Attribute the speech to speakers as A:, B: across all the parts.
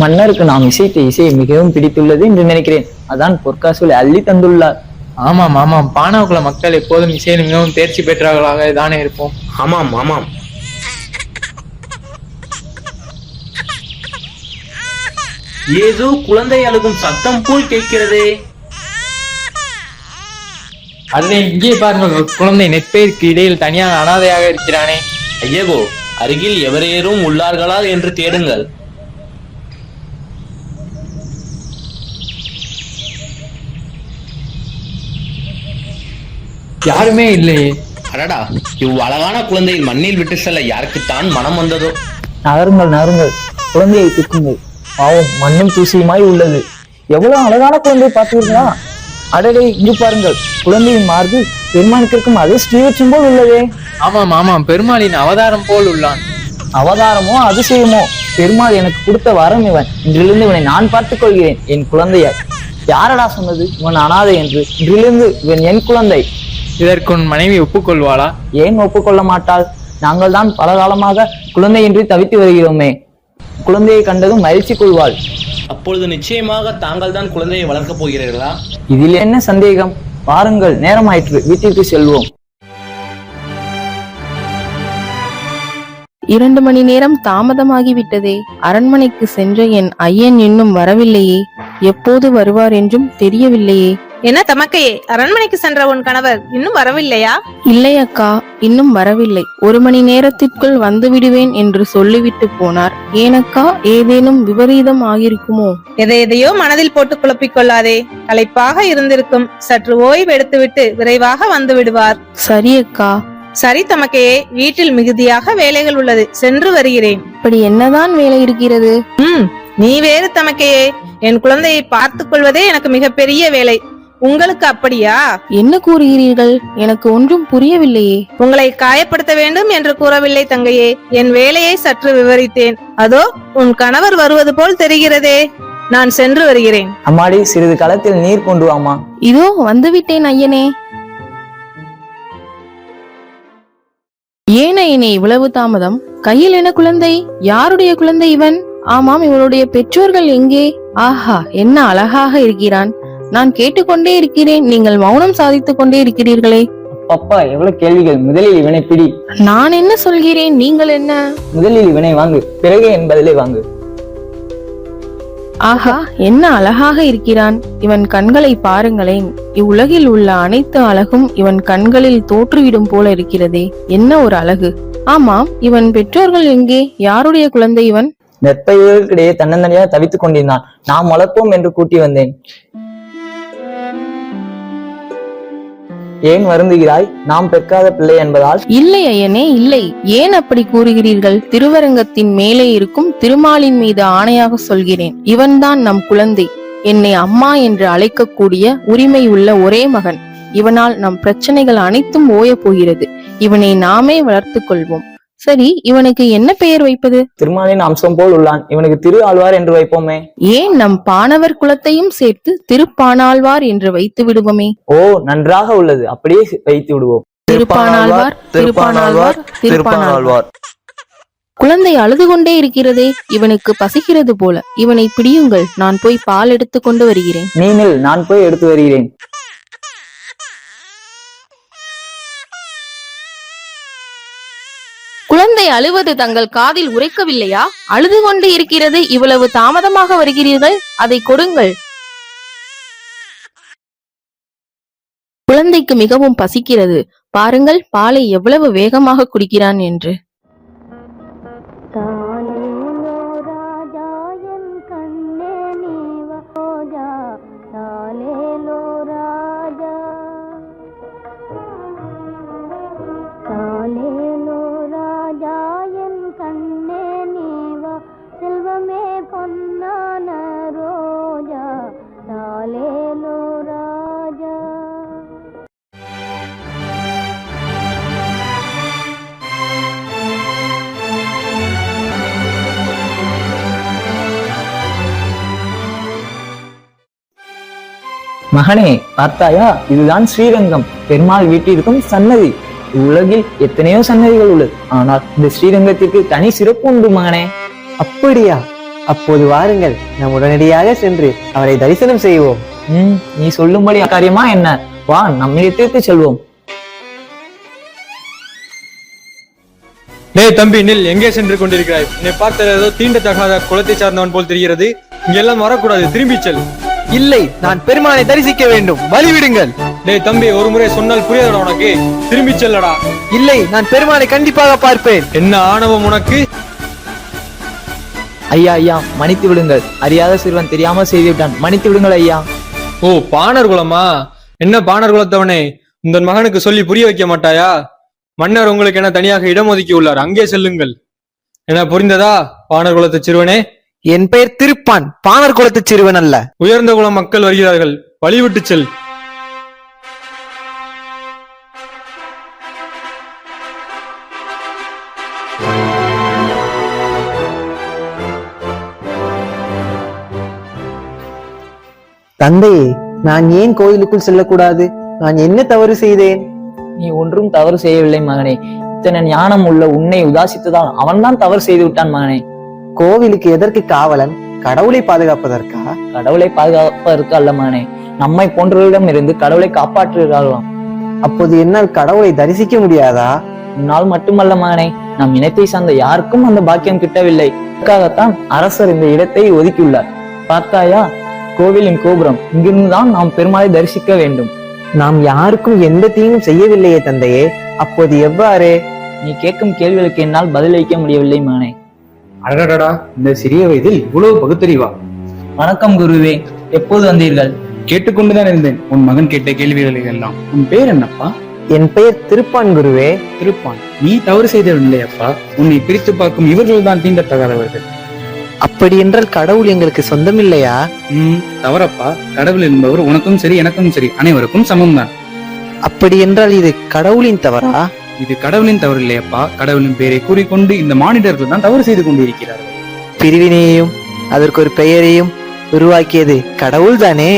A: மன்னருக்கு நாம் இசைத்த இசை மிகவும் பிடித்துள்ளது என்று நினைக்கிறேன். அதான் பொற்காசுகளை அள்ளி தந்துள்ளார்.
B: ஆமாம் ஆமாம். பானாக்குள மக்கள் எப்போதும் இசையில் மிகவும் தேர்ச்சி பெற்றவர்களாக தானே இருப்போம்.
C: ஆமாம் ஆமாம். ஏதோ குழந்தை அழுகும் சத்தம் போல் கேட்கிறதே.
B: அதனை இங்கே பாருங்கள் ஒரு குழந்தை நெற்பயிருக்கு இடையில் தனியாக அனாதையாக இருக்கிறானே.
C: ஐயகோ அருகில் எவரேறும் உள்ளார்களா என்று தேடுங்கள்.
B: யாருமே இல்லையே.
C: அடடா இவ் அழகான குழந்தையை மண்ணில் விட்டு செல்ல யாருக்குத்தான் மனம் வந்ததோ?
A: நகருங்கள் நகருங்கள். குழந்தையை தூக்குங்கள். பாவம் மண்ணும் தூசியுமாய் உள்ளது. எவ்வளவு அழகான குழந்தை பார்த்தீர்களா அடடே இங்கு பாருங்கள். குழந்தையின் மார்பு பெருமானுக்கிற்கும் அதே ஸ்ரீவச்சம் போல் உள்ளதே.
B: ஆமாம் ஆமாம். பெருமாளின் அவதாரம் போல் உள்ளான்.
A: அவதாரமோ அதிசயமோ? பெருமாள் எனக்கு கொடுத்த வரம் இவன். இன்றிலிருந்து இவனை நான் பார்த்துக் கொள்கிறேன் என் குழந்தையாய். யாரடா சொன்னது? இவன் அனாதை என்று. இன்றிலிருந்து இவன் என் குழந்தை.
B: இதற்கு உன் மனைவி ஒப்புக்கொள்வாளா?
A: ஏன் ஒப்புக்கொள்ள மாட்டாள்? நாங்கள் தான் பல காலமாக குழந்தையின்றி தவித்து வருகிறோமே. குழந்தையை கண்டதும் மகிழ்ச்சி கொள்வாள்.
C: அப்பொழுது நிச்சயமாக தாங்கள் தான் குழந்தையை வளர்க்கப் போகிறீர்களா?
A: இதில் என்ன சந்தேகம்? வாருங்கள் நேரமாயிற்று. வீட்டிற்கு செல்வோம்.
D: இரண்டு மணி நேரம் தாமதமாகிவிட்டதே. அரண்மனைக்கு சென்ற என் ஐயன் இன்னும் வரவில்லையே. எப்போது வருவார் என்றும் தெரியவில்லையே.
E: என்ன தமக்கையே அரண்மனைக்கு சென்ற உன் கணவர் இன்னும் வரவில்லையா?
D: இல்லை அக்கா இன்னும் வரவில்லை. ஒரு மணி நேரத்திற்குள் வந்து விடுவேன் என்று சொல்லிவிட்டு போனார். ஏனக்கா ஏதேனும் விபரீதம் ஆகியிருக்குமோ
E: எதை எதையோ மனதில் போட்டு குழப்பிக் கொள்ளாதே. களைப்பாக இருந்திருக்கும் சற்று ஓய்வு எடுத்துவிட்டு விரைவாக வந்து விடுவார்.
D: சரி அக்கா.
E: சரி தமக்கையே வீட்டில் மிகுதியாக வேலைகள் உள்ளது. சென்று வருகிறேன்.
D: இப்படி என்னதான் வேலை இருக்கிறது?
E: ம் நீ வேறு தமக்கையே. என் குழந்தையை பார்த்துக் கொள்வதே எனக்கு மிகப்பெரிய வேலை. உங்களுக்கு அப்படியா?
D: என்ன கூறுகிறீர்கள்? எனக்கு ஒன்றும் புரியவில்லையே.
E: உங்களை காயப்படுத்த வேண்டும் என்று கூறவில்லை தங்கையே. என் வேலையை சற்று விவரித்தேன். அதோ உன் கணவர் வருவது போல் தெரிகிறதே. நான் சென்று வருகிறேன்.
A: அம்மாடி சிறிது காலத்தில் நீர் கொண்டு வாமா.
D: இதோ வந்துவிட்டேன் ஐயனே. ஏன் ஐயனே இவ்வளவு தாமதம்? கையில் என்ன குழந்தை? யாருடைய குழந்தை இவன்? ஆமாம் இவனுடைய பெற்றோர்கள் எங்கே? ஆஹா என்ன அழகாக இருக்கிறான். நான் கேட்டுக்கொண்டே இருக்கிறேன். நீங்கள் மௌனம் சாதித்துக் கொண்டே இருக்கிறீர்களே.
A: அப்பா எவ்வளவு கேள்விகள். முதலில் இவனை பிடி.
D: நான் என்ன சொல்கிறேன்? நீங்கள் என்ன?
A: முதலில் இவனை வாங்கு. பிறகு என் பதிலை வாங்கு.
D: ஆஹா என்ன அழகாக இருக்கிறான். இவன் கண்களை பாருங்களேன். இவ்வுலகில் உள்ள அனைத்து அழகும் இவன் கண்களில் தோற்றுவிடும் போல இருக்கிறதே. என்ன ஒரு அழகு. ஆமாம் இவன் பெற்றோர்கள் எங்கே? யாருடைய குழந்தை இவன்?
A: நெற்பயிர்களுக்கிடையே தன்னந்தனியாக தவித்துக் கொண்டிருந்தான். நாம் வளர்ப்போம் என்று கூட்டி வந்தேன். ஏன் வருந்துகிறாய்? நாம் பெற்காத பிள்ளை என்பதால்?
D: இல்லை ஐயனே இல்லை. ஏன் அப்படி கூறுகிறீர்கள்? திருவரங்கத்தின் மேலே இருக்கும் திருமாலின் மீது ஆணையாக சொல்கிறேன். இவன்தான் நம் குழந்தை. என்னை அம்மா என்று அழைக்கக்கூடிய உரிமை உள்ள ஒரே மகன். இவனால் நம் பிரச்சனைகள் அனைத்தும் ஓயப் போகிறது. இவனை நாமே வளர்த்து கொள்வோம். சரி இவனுக்கு என்ன பெயர் வைப்பது?
A: திருமாலின் அம்சம் போல் உள்ளான். இவனுக்கு திரு ஆழ்வார் என்று வைப்போமே.
D: ஏன் நம் பாணவர் குலத்தையும் சேர்த்து திருப்பாணாழ்வார் என்று வைத்து விடுவோமே?
A: ஓ நன்றாக உள்ளது. அப்படியே வைத்து விடுவோம்.
D: திருப்பாணாழ்வார் திருப்பாணாழ்வார் திருப்பாணாழ்வார். குழந்தை அழுது கொண்டே இருக்கிறதே இவனுக்கு பசிக்கிறது போல. இவனை பிடியுங்கள் நான் போய் பால் எடுத்து கொண்டு வருகிறேன்.
A: நீ நில் நான் போய் எடுத்து வருகிறேன்.
D: குழந்தை அழுவது தங்கள் காதில் உரைக்கவில்லையா? அழுது கொண்டு இருக்கிறது இவ்வளவு தாமதமாக வருகிறீர்கள்? அதை கொடுங்கள். குழந்தைக்கு மிகவும் பசிக்கிறது. பாருங்கள் பாலை எவ்வளவு வேகமாக குடிக்கிறான் என்று.
A: மகனே பார்த்தாயா? இதுதான் ஸ்ரீரங்கம். பெருமாள் வீட்டிற்கும் சன்னதி. உலகில் எத்தனையோ சன்னதிகள் உள்ளது. ஆனால் இந்த ஸ்ரீரங்கத்திற்கு தனி சிறப்பு உண்டு மகனே. அப்படியா?
F: அப்போது வாருங்கள். நாம் உடனடியாக சென்று அவரை தரிசனம் செய்வோம்.
A: ம் நீ சொல்லும்படி காரியமா என்ன? வா நம் இடத்திற்கு செல்வோம்.
B: டேய் தம்பி நில். எங்கே சென்று கொண்டிருக்கிறாய்? என்னை பார்த்த ஏதோ தீண்டத்தகாத குலத்தை சார்ந்தவன் போல் தெரிகிறது. இங்கெல்லாம் வரக்கூடாது. திரும்பி செல்.
F: இல்லை நான் பெருமானை தரிசிக்க வேண்டும். வழிவிடுங்கள்.
B: டேய் தம்பி ஒரு முறை சொன்னால் புரியாதடா உனக்கு. திரும்பி செல்லடா.
F: இல்லை நான் பெருமானை கண்டிப்பாக பார்ப்பேன்.
B: என்ன ஆணவம் உனக்கு?
A: ஐயா ஐயா மன்னித்து விடுங்கள். அறியாத சிறுவன் தெரியாமல் செய்துவிட்டான். மன்னித்து விடுங்கள் ஐயா.
B: ஓ பாணர் குலமா? என்ன பாணர் குலத்தவனே? இந்த மகனுக்கு சொல்லி புரிய வைக்க மாட்டாயா? மன்னர் உங்களுக்கு என தனியாக இடம் ஒதுக்கி உள்ளார். அங்கே செல்லுங்கள். என்ன புரிந்ததா பாணர் குலத்து சிறுவனே?
F: என் பெயர் திருப்பான். பாணர் குலத்து சிறுவன் அல்ல.
B: உயர்ந்த குல மக்கள் வருகிறார்கள். வழிவிட்டு செல்.
F: தந்தையே நான் ஏன் கோயிலுக்குள் செல்லக்கூடாது? நான் என்ன தவறு செய்தேன்?
A: நீ ஒன்றும் தவறு செய்யவில்லை மகனே. இத்தனை ஞானம் உள்ள உன்னை உதாசித்ததால் அவன்தான் தவறு செய்து விட்டான் மகனே.
F: கோவிலுக்கு எதற்கு காவலன்? கடவுளை பாதுகாப்பதற்கா?
A: கடவுளை பாதுகாப்பதற்கு அல்ல மகனே நம்மை போன்றவர்களிடம் இருந்து கடவுளை காப்பாற்றுகிறார்களாம்.
F: அப்போது என்னால் கடவுளை தரிசிக்க முடியாதா?
A: உன்னால் மட்டுமல்ல மகனே நம் இனத்தை சார்ந்த யாருக்கும் அந்த பாக்கியம் கிட்டவில்லை. அதற்காகத்தான் அரசர் இந்த இடத்தை ஒதுக்கியுள்ளார். பார்த்தாயா? கோவிலின் கோபுரம். இங்கிருந்துதான் நாம் பெருமாளை தரிசிக்க வேண்டும்.
F: நாம் யாருக்கும் எந்த தீங்கும் செய்யவில்லையே தந்தையே. அப்போது எவ்வாறு?
A: நீ கேட்கும் கேள்விகளுக்கு என்னால் பதிலளிக்க முடியவில்லை மகனே
G: அடடடா இந்த சிறிய வயதில் இவ்வளவு பகுத்தறிவா?
A: வணக்கம் குருவே எப்போது வந்தீர்கள்?
G: கேட்டுக்கொண்டுதான் இருந்தேன். உன் மகன் கேட்ட கேள்விகளை எல்லாம் உன் பேர் என்னப்பா?
F: என் பெயர் திருப்பான் குருவே.
G: திருப்பான். நீ தவறு செய்தவில்லை அப்பா. உன்னை பிரித்து பார்க்கும் இவர்கள் தான் தீண்டத்தகாதவர்கள்.
F: அப்படி என்றால் கடவுள் எங்களுக்கு சொந்தமில்லையா?
G: ம் தவறப்பா. கடவுள் என்பவர் உனக்கும் சரி எனக்கும் சரி. அனைவருக்கும் சமம்தான்.
F: அப்படி என்றால் இது கடவுளின் தவறா?
G: இது கடவுளின் தவறு இல்லையப்பா. கடவுளின் பெயரை கூறிக்கொண்டு இந்த மானிடர்கள் தான் தவறு செய்து கொண்டிருக்கிறார்கள்.
F: பிரிவினையையும் அதற்கு ஒரு பெயரையும் உருவாக்கியது கடவுள் தானே?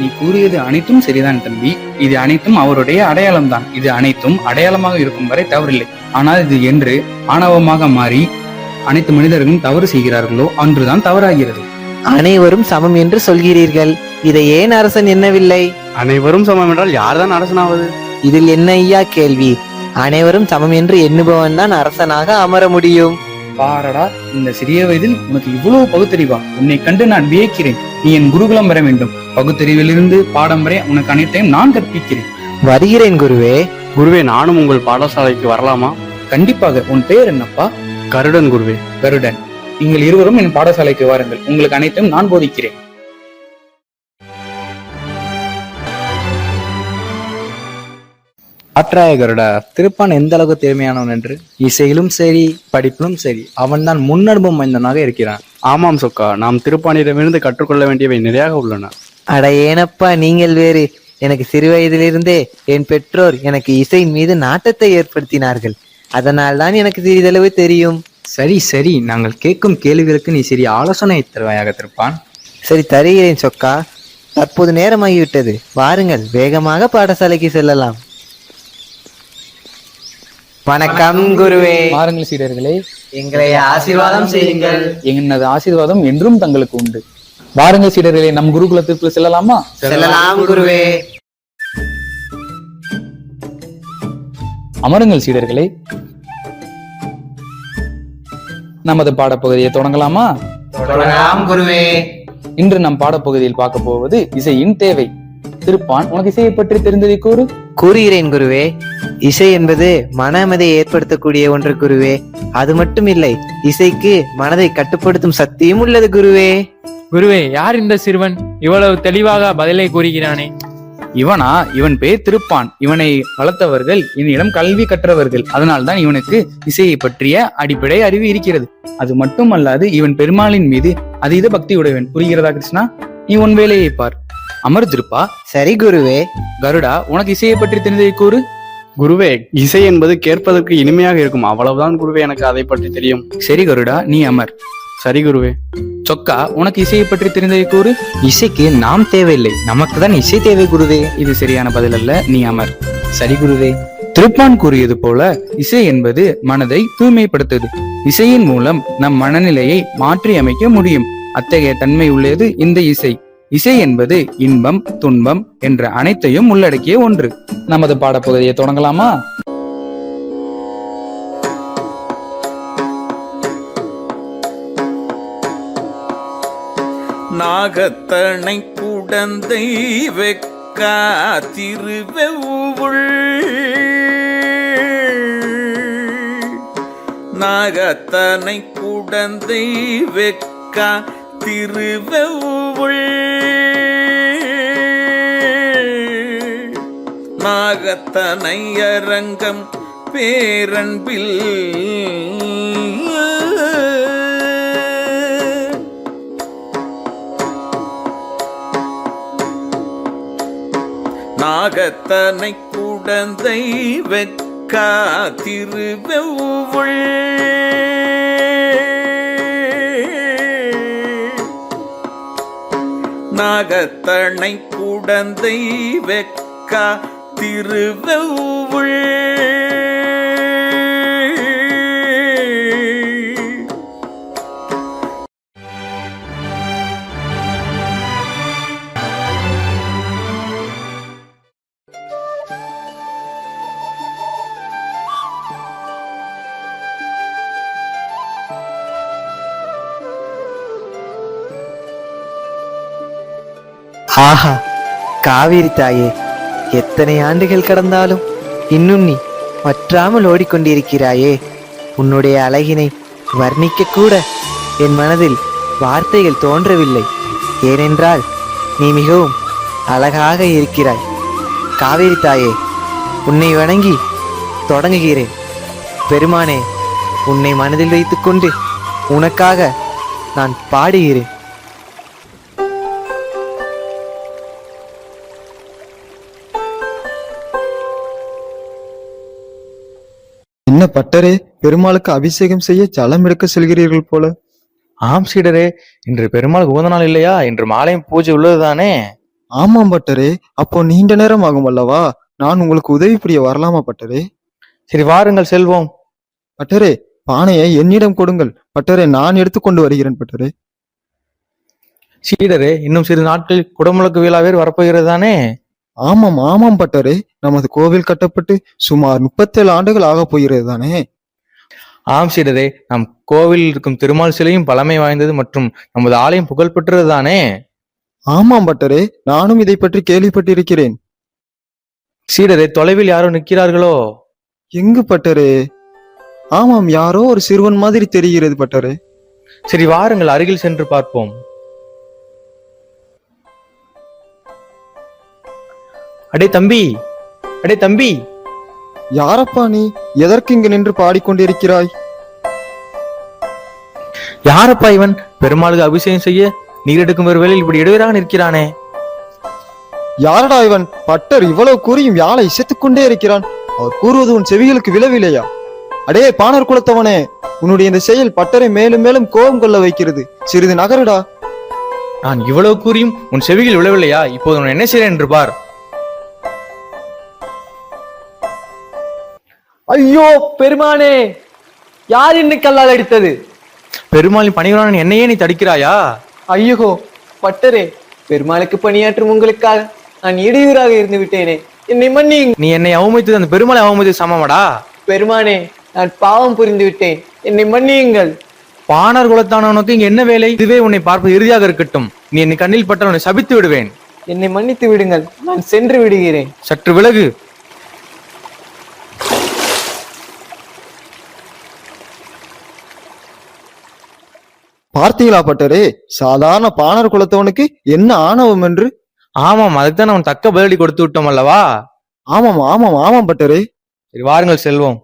G: நீ கூறியது அனைத்தும் சரிதான் தம்பி. இது அனைத்தும் அவருடைய அடையாளம் தான். இது அனைத்தும் அடையாளமாக இருக்கும் வரை தவறில்லை. ஆனால் இது என்று ஆணவமாக மாறி அனைத்து மனிதர்களும் தவறு செய்கிறார்களோ அன்றுதான் தவறாகிறது.
F: அனைவரும் சமம் என்று சொல்கிறீர்கள். இதை ஏன் அரசன் எண்ணவில்லை?
H: அனைவரும் சமம் என்றால் யார்தான் அரசனாவது?
F: இதில் என்ன ஐயா கேள்வி? அனைவரும் சமம் என்று எண்ணுபவன் தான் அரசனாக அமர முடியும்.
G: பாரடா இந்த சிறிய வயதில் உனக்கு இவ்வளவு பகுத்தறிவா? உன்னை கண்டு நான் வியக்கிறேன். நீ என் குருகுலம் வர வேண்டும். பகுத்தறிவிலிருந்து பாடம் வரை உனக்கு அனைத்தையும் நான் கற்பிக்கிறேன்.
F: வருகிறேன் குருவே.
H: குருவே நானும் உங்கள் பாடசாலைக்கு வரலாமா?
G: கண்டிப்பாக. உன் பெயர் என்னப்பா?
H: கருடன் குருவே.
G: கருடன். நீங்கள் இருவரும் என் பாடசாலைக்கு வாருங்கள். உங்களுக்கு அனைத்தையும் நான் போதிக்கிறேன்.
I: ஆற்றாய கருடா திருப்பான் எந்த அளவுக்கு திறமையானவன் என்று? இசையிலும் சரி படிப்பிலும் சரி அவன்தான் முன்னனுபவம் வாய்ந்தவனாக இருக்கிறான்.
H: ஆமாம் சொக்கா நாம் திருப்பாணியிடமிருந்து கற்றுக்கொள்ள வேண்டியவை நிறையாக உள்ளன.
F: அட ஏனப்பா நீங்கள் வேறு. எனக்கு சிறு வயதிலிருந்தே என் பெற்றோர் எனக்கு இசையின் மீது நாட்டத்தை ஏற்படுத்தினார்கள். அதனால் தான் எனக்கு சிறிதளவு தெரியும்.
I: சரி சரி நாங்கள் கேட்கும் கேள்விகளுக்கு நீ சிறிய ஆலோசனை தருவாயாக திருப்பான்.
F: சரி தருகிறேன் சொக்கா. தற்போது நேரமாகிவிட்டது. வாருங்கள் வேகமாக பாடசாலைக்கு செல்லலாம். வணக்கம் குருவே.
B: மாறுங்கள் சீடர்களே.
F: எங்களை ஆசீர்வாதம் செய்யுங்கள்.
B: எனது ஆசீர்வாதம் என்றும் தங்களுக்கு உண்டு. வாருங்கள் சீடர்களே நம் குருகுலத்திற்கு செல்லலாமா?
F: செல்லலாம் குருவே.
B: அமருங்கள் சீடர்களே. நமது பாடப்பகுதியை தொடங்கலாமா?
F: தொடங்கலாம் குருவே.
B: இன்று நம் பாடப்பகுதியில் பார்க்க போவது இசையின் தேவை. திருப்பான். உனக்கு இசையை பற்றி தெரிந்ததை கூறு.
F: கூறுகிறேன் குருவே. இசை என்பது மன அமைதியை ஏற்படுத்தக்கூடிய ஒன்று குருவே. அது மட்டும் இல்லை இசைக்கு மனதை கட்டுப்படுத்தும் சக்தியும் உள்ளது குருவே.
B: குருவே யார் இந்த சிறுவன்? இவ்வளவு தெளிவாக பதிலை கூறுகிறானே.
G: இவனா? இவன் பெயர் திருப்பான். இவனை வளர்த்தவர்கள் இவனிடம் கல்வி கற்றவர்கள். அதனால்தான் இவனுக்கு இசையை பற்றிய அடிப்படை அறிவு இருக்கிறது. அது மட்டுமல்லாது இவன் பெருமாளின் மீது அதீத பக்தி உடையவன். புரிகிறதா கிருஷ்ணா? நீ உன் வேலையை பார். அமர் திருப்பா
F: சரி குருவே.
G: கருடா உனக்கு இசையை பற்றி தெரிந்ததை கூறு.
H: குருவே இசை என்பது கேட்பதற்கு இனிமையாக இருக்கும். அவ்வளவுதான் குருவே எனக்கு அதை பற்றி தெரியும்.
G: சரி கருடா நீ அமர்.
H: சரி குருவே.
G: சொக்கா உனக்கு இசையை பற்றி தெரிந்ததை கூறு.
I: இசைக்கு நாம் தேவையில்லை. நமக்கு தான் இசை தேவை குருவே.
G: இது சரியான பதில் அல்ல. நீ அமர்.
I: சரி குருவே.
G: திருப்பான் கூறியது போல இசை என்பது மனதை தூய்மைப்படுத்துது. இசையின் மூலம் நம் மனநிலையை மாற்றி அமைக்க முடியும். அத்தகைய தன்மை உள்ளது இந்த இசை. இசை என்பது இன்பம் துன்பம் என்ற அனைத்தையும் உள்ளடக்கிய ஒன்று.
I: நமது பாடப்பகுதியை தொடங்கலாமா?
J: நாகத்தனை குடந்தை வெக்கா திருவெவுள் நாகத்தனை குடந்தை வெக்கா திருவெவுள் நாகத்தனையரங்கம் பேரன்பில். நாகத்தனை குடந்தை வெக்கா திருவெவுள் நாகத்தனை குடந்தை வெக்கா திருவெவுள்
F: ஆஹா காவேரி தாயே எத்தனை ஆண்டுகள் கடந்தாலும் இன்னும் நீ வற்றாமல் ஓடிக்கொண்டிருக்கிறாயே. உன்னுடைய அழகினை வர்ணிக்க கூட என் மனதில் வார்த்தைகள் தோன்றவில்லை. ஏனென்றால் நீ மிகவும் அழகாக இருக்கிறாய். காவேரி தாயே உன்னை வணங்கி தொடங்குகிறேன். பெருமானே உன்னை மனதில் வைத்துக்கொண்டு உனக்காக நான் பாடுகிறேன்.
K: என்ன பட்டரே பெருமாளுக்கு அபிஷேகம் செய்ய ஜலம் எடுக்க செல்கிறீர்கள் போல?
H: ஆம் சீடரே இன்று பெருமாள் உகந்த நாள் இல்லையா? இன்று மாலையும் பூஜை உள்ளதுதானே?
K: ஆமாம் பட்டரே அப்போ நீண்ட நேரம் ஆகும் அல்லவா? நான் உங்களுக்கு உதவி புரிய வரலாமா பட்டரே?
H: சரி வாருங்கள் செல்வோம்.
K: பட்டரே பானையை என்னிடம் கொடுங்கள். பட்டரே நான் எடுத்துக்கொண்டு வருகிறேன் பட்டரே.
H: சீடரே இன்னும் சிறு நாட்களில் குடமுழக்கு விழா வேறு வரப்போகிறது தானே
K: ஆமாம் ஆமாம் பட்டரே. நமது கோவில் கட்டப்பட்டு சுமார் முப்பத்தேழு ஆண்டுகள் ஆகப் போகிறது தானே?
H: ஆம் சீடரே நம் கோவிலில் இருக்கும் திருமால் சிலையும் பழமை வாய்ந்தது மற்றும் நமது ஆலயம் புகழ் பெற்றது தானே?
K: ஆமாம் பட்டரே நானும் இதை பற்றி கேள்விப்பட்டிருக்கிறேன்.
H: சீடரே தொலைவில் யாரோ நிற்கிறார்களோ?
K: எங்கு பட்டரே? ஆமாம் யாரோ ஒரு சிறுவன் மாதிரி தெரிகிறது பட்டரே.
H: சரி வாருங்கள் அருகில் சென்று பார்ப்போம். அடே தம்பி அடே தம்பி!
K: யாரப்பா நீ? எதற்கு இங்கு நின்று பாடிக்கொண்டிருக்கிறாய்?
H: யாரப்பா இவன்? பெருமாளுக்கு அபிஷேகம் செய்ய நீர் எடுக்கும் ஒரு வேளையில் இப்படி இடையூறாக நிற்கிறானே?
K: யாரடா இவன்? பட்டர் இவ்வளவு கூறியும் யாழை இசைத்துக் கொண்டே இருக்கிறான். அவர் கூறுவது உன் செவிகளுக்கு விழவில்லையா அடே பாணர் குலத்தவனே உன்னுடைய இந்த செயல் பட்டரை மேலும் மேலும் கோபம் கொள்ள வைக்கிறது. சிறிது நகருடா.
H: நான் இவ்வளவு கூறியும் உன் செவிகள் விழவில்லையா? இப்போது நான் என்ன செய்றேன் என்று பார்.
A: ஐயோ பெருமானே யார் என்ன கல்லால் அடித்தது?
H: பெருமாளின் பணிகளான என்னையே நீ தடுக்கிறாயா?
A: ஐயோ பட்டரே பெருமாளுக்கு பணியாற்றும் உங்களுக்காக நான் இடையூறாக இருந்து விட்டேனே. என்னை மன்னியுங்க
H: நீ என்னை அவமதித்தது அந்த பெருமாளை அவமதித்து சமமாடா?
A: பெருமானே நான் பாவம் புரிந்து விட்டேன். என்னை மன்னியுங்கள்.
H: பாணர் குலத்தானவனுக்கு இங்க என்ன வேலை? இதுவே உன்னை பார்ப்பது இறுதியாக இருக்கட்டும். நீ என் கண்ணில் பட்டவனை சபித்து விடுவேன்.
A: என்னை மன்னித்து விடுங்கள். நான் சென்று விடுகிறேன்.
H: சற்று விலகு.
K: பார்த்தீங்களா பட்டரே சாதாரண பாணர் குலத்தவனுக்கு என்ன ஆணவம் என்று?
H: ஆமாம் அதுக்குதான் அவன் தக்க பதிலடி கொடுத்து விட்டோம் அல்லவா?
K: ஆமாம் ஆமாம் ஆமாம் பட்டரே
H: சரி வாருங்கள் செல்வோம்.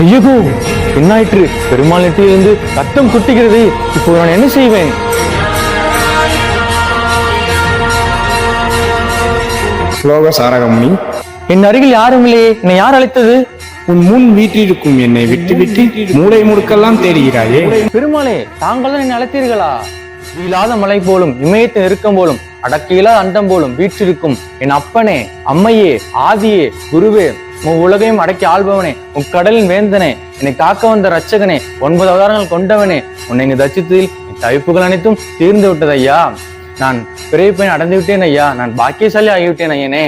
H: ஐயோ என்னாயிற்று பெருமாள் நெற்றியிலிருந்து ரத்தம் குட்டிக்கிறது இப்போ நான் என்ன செய்வேன்?
K: ஸ்லோக சாரகமுனி
H: என் அருகில் யாரும் இல்லையே. என்னை யார் அழைத்தது?
L: உன் முன் வீற்றிருக்கும் என்னை விட்டுவிட்டு மூளை முடுக்கெல்லாம் தேடுகிறாயே.
H: பெருமாளே தாங்கள் என்னை அழைத்தீர்களா? இல்லாத மலை போலும் இமயத்தின் நெருக்கம் போலும் அடக்கியிலா அண்டம் போலும் வீற்றிருக்கும் என் அப்பனே அம்மையே ஆதியே குருவே உன் உலகையும் அடக்கி ஆள்பவனே உன் கடலின் வேந்தனே என்னை காக்க வந்த ரட்சகனே ஒன்பது அவதாரங்கள் கொண்டவனே உன்னை இங்கு தச்சித்ததில் தவிப்புகள் அனைத்தும் தீர்ந்து விட்டது ஐயா. நான் பிறவி பயன் அடைந்து விட்டேன் ஐயா. நான் பாக்கியசாலி ஆகிவிட்டேன் ஐயனே.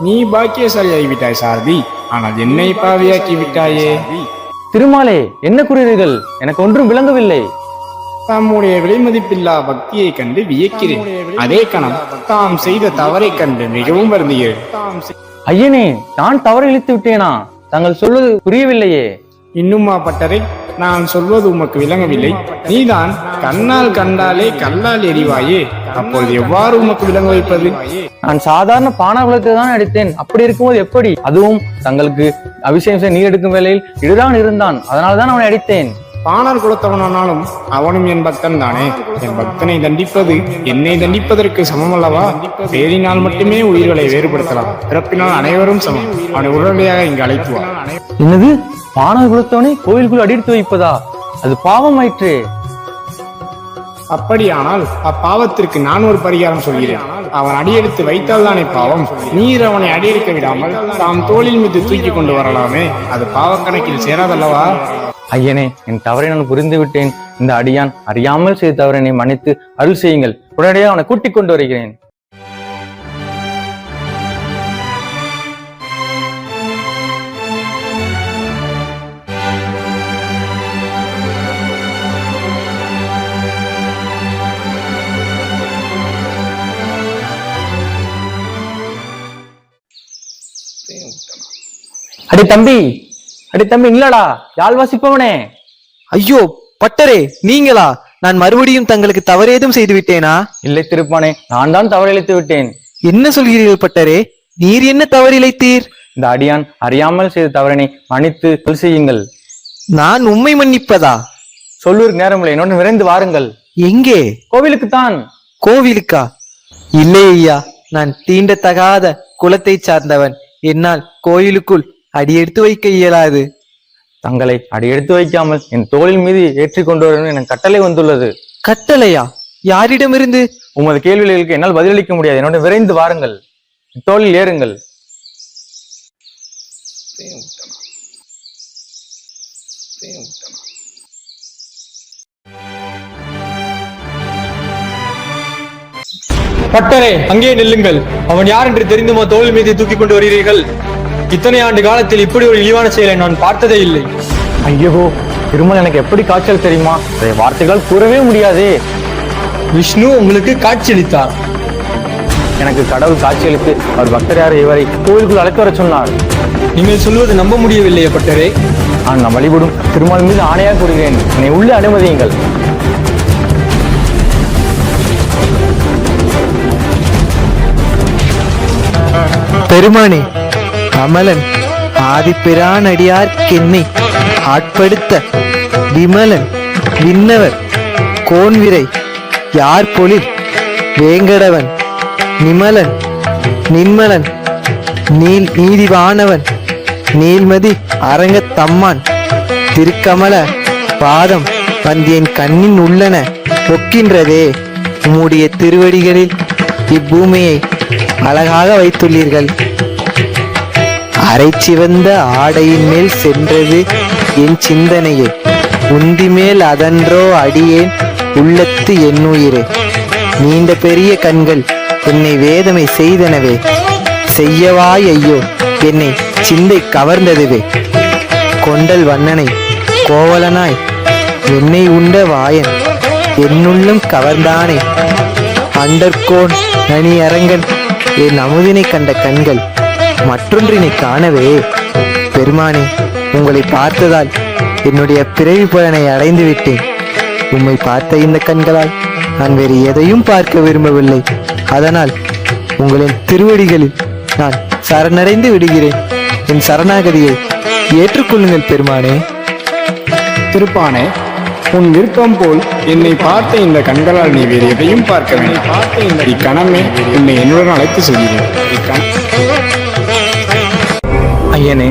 L: நீ பாக்கியசாலி ஆகிவிட்டாய் சாரதி. ஆனால் என்னை பாவியாக்கி விட்டாயே.
H: திருமாலே என்ன கூறுகிறீர்கள்? எனக்கு ஒன்றும் விளங்கவில்லை.
L: தம்முடைய விலைமதிப்பில்லா பக்தியை கண்டு வியக்கிறேன். அதே கணம் தாம் செய்த தவறை கண்டு மிகவும் வருந்துகிறேன்
H: ஐயனே நான் தவறு இழுத்து விட்டேனா? தாங்கள் சொல்வது புரியவில்லையே.
L: இன்னுமா பட்டரை நான் சொல்வது உமக்கு விளங்கவில்லை. நீதான் கண்ணால் கண்டாலே கல்லால் எறிவாயே அப்பொழுது எவ்வாறு உமக்கு விளங்க வைப்பது?
H: நான் சாதாரண பானகுலத்தை தான் அடித்தேன். அப்படி இருக்கும்போது எப்படி? அதுவும் தங்களுக்கு அபிஷேகம் நீர் எடுக்கும் வேளையில் இதுதான் இருந்தான். அதனால தான் அவனை அடித்தேன்.
L: பாணர் குலத்தவனானாலும் அவனும் என் பக்தன் தானே. என் பக்தனை தண்டிப்பது என்னை தண்டிப்பதற்கு சமம் அல்லவா பேரினால் மட்டுமே உயிர்களை வேறுபடுத்தலாம். பிறப்பினால் அனைவரும் சமம். அவனை உடனடியாக இங்கு அழைத்து
H: என்னது? பானர் குலத்தவனை கோயிலுக்குள் அடித்து வைப்பதா? அது பாவம் ஆயிற்று.
L: அப்படியானால் அப்பாவத்திற்கு நான் ஒரு பரிகாரம் சொல்கிறேன். அவன் அடியெடுத்து வைத்தால் தானே பாவம். நீர் அவனை அடியெடுக்க விடாமல் தாம் தோளில் மீது தூக்கி கொண்டு வரலாமே. அது பாவக்கணக்கில் சேராதல்லவா?
H: ஐயனே என் தவறை நான் புரிந்து விட்டேன் இந்த அடியான் அறியாமல் செய்த தவறினை மன்னித்து அருள் செய்யுங்கள். உடனடியாக அவனை கூட்டிக் கொண்டு வருகிறேன். அடி தம்பி அடி தம்பி இல்லடா யாழ் வாசிப்பவனே
F: ஐயோ பட்டரே நீங்களா? நான் மறுபடியும் தங்களுக்கு தவறேதும் செய்து விட்டேனா?
H: இல்லை திருப்பானே நான் தான் தவறிழைத்து விட்டேன்.
F: என்ன சொல்கிறீர்கள் பட்டரே? நீர் என்ன தவறிழைத்தீர்?
H: இந்த அடியான் அறியாமல் செய்த தவறினை மன்னித்து அருள் செய்யுங்கள்.
F: நான் உண்மை மன்னிப்பதா?
H: சொல்லுவதற்கு நேரமில்லை என்னோடு விரைந்து வாருங்கள்.
F: எங்கே?
H: கோவிலுக்கு தான்
F: கோவிலுக்கா? இல்லை ஐயா நான் தீண்டத்தகாத குலத்தை சார்ந்தவன். என்னால் கோயிலுக்குள் அடியெடுத்து வைக்க இயலாது.
H: தங்களை அடி எடுத்து வைக்காமல் என் தோளின் மீது ஏற்றி கொண்டு வர எனக்கு கட்டளை வந்துள்ளது.
F: கட்டளையா? யாரிடமிருந்து?
H: உமது கேள்விகளுக்கு என்னால் பதிலளிக்க முடியாது. என்னோட விரைந்து வாருங்கள். தோளில் ஏறுங்கள்.
B: பட்டரே அங்கே நில்லுங்கள். அவன் யார் என்று தெரிந்துமா தோல் மீது தூக்கி கொண்டு வருகிறீர்கள்? இத்தனை ஆண்டு காலத்தில் இப்படி ஒரு இழிவான செயலை நான் பார்த்ததே இல்லை.
H: ஐயோ திருமல் எனக்கு எப்படி காய்ச்சல் தெரியுமா? அதை வார்த்தைகளால் கூறவே முடியாதே.
B: விஷ்ணு உங்களுக்கு காட்சியளித்தார்.
H: எனக்கு கடவுள் காட்சியளித்து அவர் பக்தரார் இவரை கோவிலுக்குள் அழைத்து வர சொன்னார்.
B: நீங்கள் சொல்வது நம்ப முடியவில்லையே பட்டரே
H: நான் நான் வழிபடும் திருமால் மீது ஆணையாக கூறுகிறேன். என்னை உள்ளே அனுமதியுங்கள்.
F: பெருமானே அமலன் ஆதிப்பிரான் கென்னை ஆட்படுத்த விமலன் விண்ணவர் கோன்விரை யார் பொழில் வேங்கடவன் நிமலன் நின்மலன் நீல் நீதிவானவன் நீல்மதி அரங்கத்தம்மான் திருக்கமல பாதம் வந்தியன் கண்ணின் உள்ளன ஒக்கின்றதே. உம்முடைய திருவடிகளில் இப்பூமியை அழகாக வைத்துள்ளீர்கள். அரை சிவந்த ஆடையின் மேல் சென்றது என் சிந்தனையே. உந்தி மேல் அதன்றோ அடியேன் உள்ளத்து என்னுயிரே. நீண்ட பெரிய கண்கள் என்னை வேதமை செய்தனவே. செய்யவாய் ஐயோ என்னை சிந்தை கவர்ந்ததுவே. கொண்டல் வண்ணனை கோவலனாய் என்னை உண்ட வாயன் என்னுள்ளும் கவர்ந்தானே. அண்டர்கோன் நனி அரங்கன் என் அமுதினை கண்ட கண்கள் மற்றொன்றினை காணவே. பெருமானே உங்களை பார்த்ததால் என்னுடைய பிறவி பலனை அடைந்து விட்டேன். உம்மை பார்த்த இந்த கண்களால் நான் வேறு எதையும் பார்க்க விரும்பவில்லை. அதனால் உங்களின் திருவடிகளில் நான் சரணடைந்து விடுகிறேன். என் சரணாகதியை ஏற்றுக்கொள்ளுங்கள் பெருமானே.
L: திருப்பானே உன் விருப்பம் போல் என்னை பார்த்த இந்த கண்களால் நீ வேறு எதையும் பார்க்க வேண்டும். பார்த்த இந்த இக்கணமே என்னை என்னுடன் அழைத்து செல்கிறேன்.
H: ஐயனே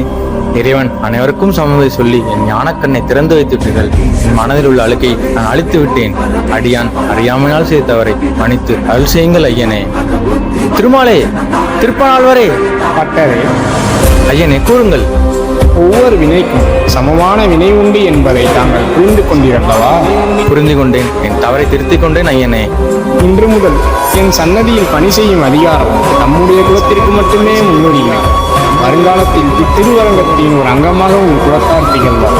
H: இறைவன் அனைவருக்கும் சமதை சொல்லி என் ஞானக்கண்ணை திறந்து வைத்து விட்டீர்கள் என் மனதில் உள்ள அழுக்கை நான் அழித்து விட்டேன். அடியான் அறியாமையால் செய்த தவறை மன்னித்து அருள் செய்யுங்கள் ஐயனே. திருமாலே திருப்பனாழ்வரே
L: பட்டரே.
H: ஐயனே கூறுங்கள்.
L: ஒவ்வொரு வினைக்கும் சமமான வினை உண்டு என்பதை தாங்கள் புரிந்து கொண்டீரல்லவா
H: புரிந்து கொண்டேன் என் தவறை திருத்திக் கொண்டேன் ஐயனே.
L: இன்று முதல் என் சன்னதியில் பணி செய்யும் அதிகாரம் நம்முடைய குலத்திற்கு மட்டுமே முன்னுரிமை வருங்காலத்தில் திருவரங்கத்தின் ஒரு அங்கமாக ஒரு குலத்தார் திகழ்வார்